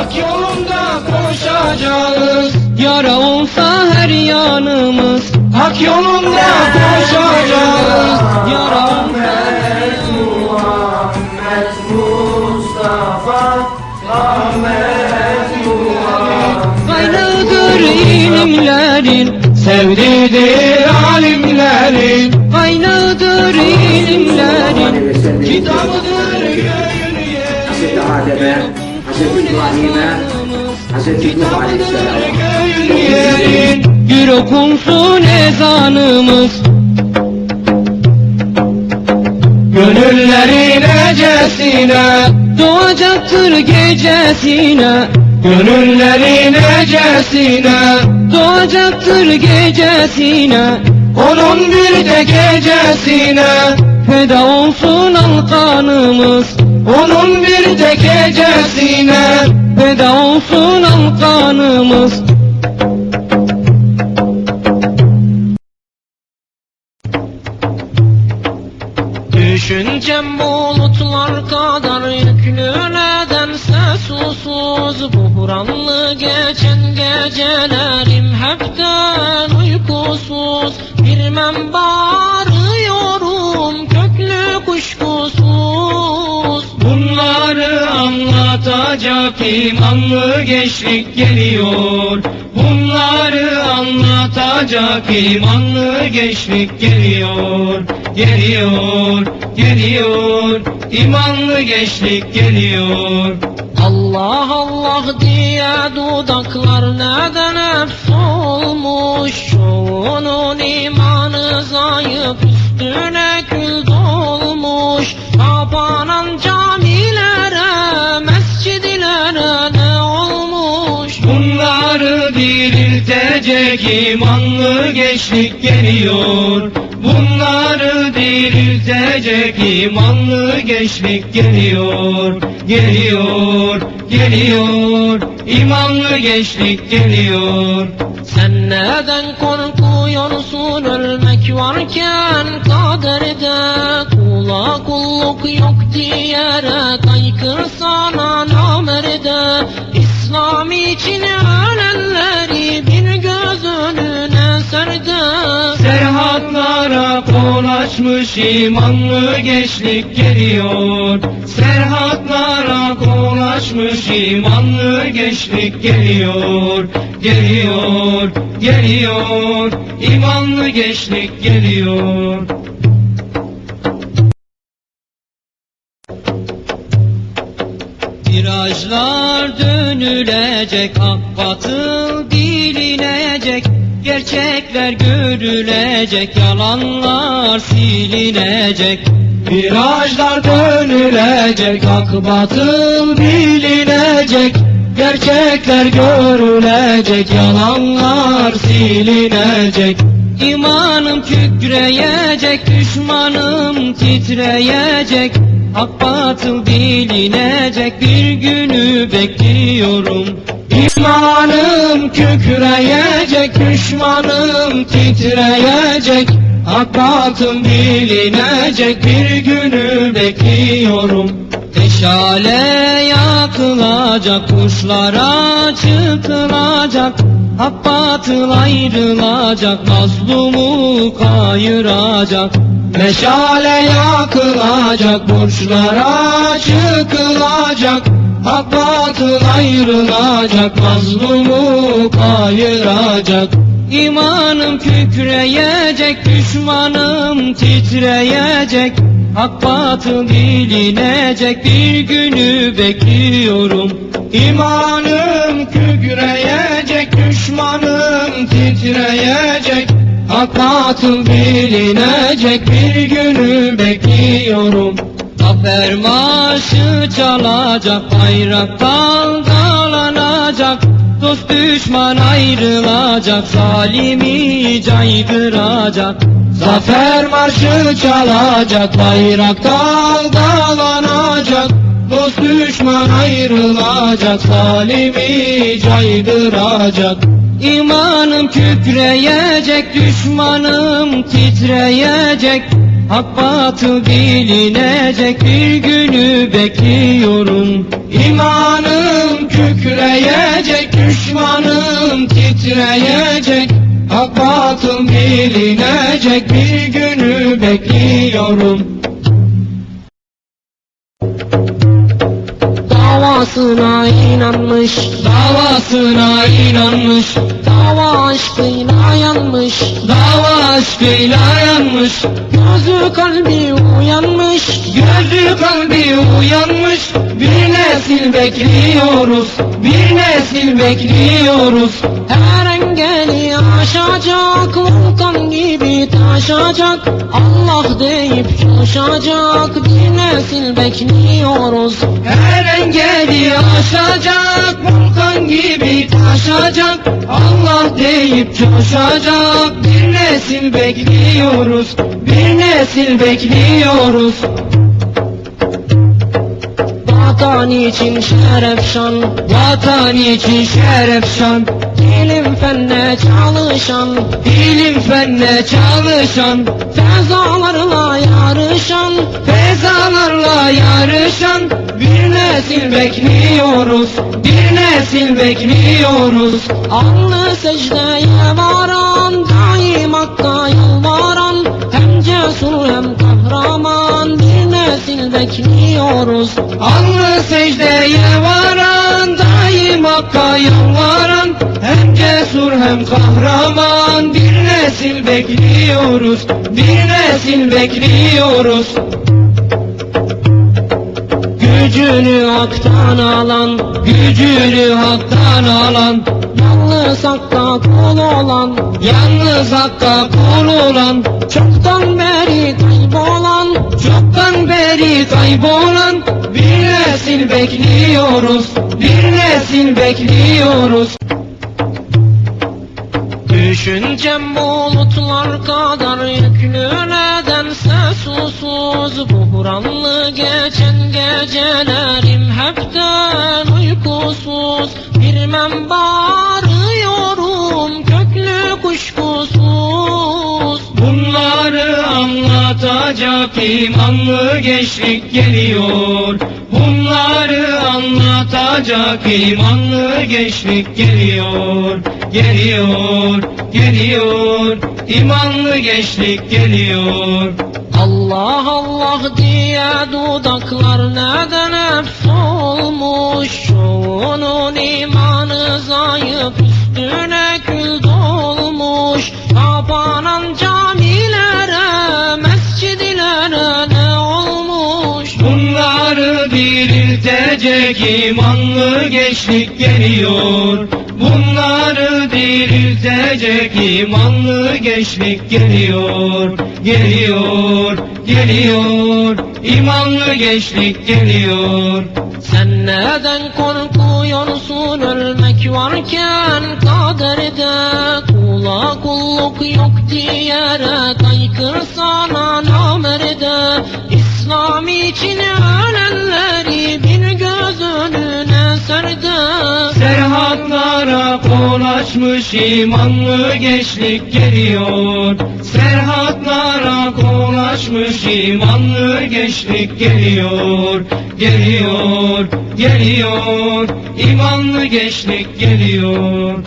Hak yolunda koşacağız. Yara olsa her yanımız. Hak yolunda koşacağız. Yara olsa Kaynağıdır ilimlerin Sevdidir alimlerin. Kaynağıdır ilimlerin Kitabıdır İbrahim'e, Hazreti Göğün yerin Gür okunsun ezanımız. Gönüllerin ecesine Doğacaktır gecesine. Gönüllerin ecesine Doğacaktır gecesine. Onun bir de gecesine Feda olsun alkanımız Onun bir de gecesine Feda olsun alkanımız. Düşüncem bulutlar kadar yüklü nedense susuz. Buhranlı geçen gecelerim hepten uykusuz. Bilmem bağırıyorum imanlı gençlik geliyor. Bunları anlatacak imanlı gençlik geliyor. Geliyor, geliyor. İmanlı gençlik geliyor. Allah Allah diye dudaklar neden hep solmuş? Çoğunun imanı zayıf üstüne kül dolmuş. Kapanan camilere diriltecek imanlı gençlik geliyor. Bunları diriltecek imanlı gençlik geliyor. Geliyor, geliyor. İmanlı gençlik geliyor. Sen neden korkuyorsun? Ölmek varken kaderde Kula kulluk yok diyerek aykırsana namerde açmış imanlı gençlik geliyor. Serhatlara kol açmış imanlı gençlik geliyor. Geliyor, geliyor. İmanlı gençlik geliyor. Virajlar dönülecek, hak batıl bilinecek Gerçekler görülecek, yalanlar silinecek. Virajlar dönülecek, hak batıl bilinecek. Gerçekler görülecek, yalanlar silinecek. İmanım kükreyecek, düşmanım titreyecek Hak batıl bilinecek, bir günü bekliyorum. İmanım kükreyecek, düşmanım titreyecek. Hak batıl bilinecek, bir günü bekliyorum. Meşale yakılacak, kuşlara çıkılacak. Hak batıl ayrılacak, mazlumu kayıracak Meşale yakılacak, burçlara çıkılacak. Hak batıl ayrılacak, mazlumu kayıracak. İmanım kükreyecek, düşmanım titreyecek. Hak batıl bilinecek, bir günü bekliyorum. İmanım kükreyecek, düşmanım titreyecek Hak batıl bilinecek, bir günü bekliyorum. Zafer marşı çalacak, bayrak dalgalanacak Dost düşman ayrılacak, zalimi caydıracak Zafer marşı çalacak, bayrak dalgalanacak düşman ayrılacak, zalimi caydıracak. İmanım kükreyecek, düşmanım titreyecek. Hak batıl bilinecek, bir günü bekliyorum. İmanım kükreyecek titreyecek. Hak batıl bilinecek Bir günü bekliyorum Davasına inanmış Davasına inanmış. Dava aşkıyla yanmış Dava aşkıyla yanmış. Gözü kalbi uyanmış Gözü kalbi uyanmış. Bir nesil bekliyoruz Bir nesil bekliyoruz. Her engeli aşacak Volkan gibi taşacak Allah deyip coşacak. Bir nesil bekliyoruz. Her engeli aşacak Volkan gibi taşacak. Allah deyip coşacak. Bir nesil bekliyoruz. Bir nesil bekliyoruz. Vatan için şeref şan Vatan için şeref şan İlim fenne çalışan İlim fenne çalışan Fezalarla yarışan Fezalarla yarışan. Bir nesil bekliyoruz Bir nesil bekliyoruz. Alnı secdeye varan Daim hakka yalvaran Hem cesur hem kahraman. Bir nesil bekliyoruz Alnı secdeye varan hem kahraman Bir nesil bekliyoruz Bir nesil bekliyoruz. Gücünü haktan alan Gücünü haktan alan Yalnız hakka kul olan Yalnız hakka kul olan Çoktan beri kaybolan Çoktan beri kaybolan Bir nesil bekliyoruz Bir nesil bekliyoruz Düşüncem bulutlar kadar yüklü nedense susuz Buhranlı geçen gecelerim hepten uykusuz. Bilmem bağırıyorum köklü kuşkusuz. Bunları anlatacak imanlı gençlik geliyor. Bunları anlatacak imanlı gençlik geliyor. Geliyor, geliyor. İmanlı gençlik geliyor. Allah Allah diye dudaklar neden hep solmuş? Çoğunun imanı zayıf üstüne kül dolmuş. Kapanan camilere mescidilere ne olmuş. Bunları diriltecek imanlı gençlik geliyor Bunları diriltecek imanlı gençlik geliyor Geliyor, geliyor. İmanlı gençlik geliyor. Sen neden korkuyorsun? Ölmek varken kaderde Kula kulluk yok diyerek aykırsana namerde. İslam için ölenleri serde Serhatlara kol imanlı gençlik geliyor. Serhatlara kol imanlı gençlik geliyor. Geliyor, geliyor imanlı gençlik geliyor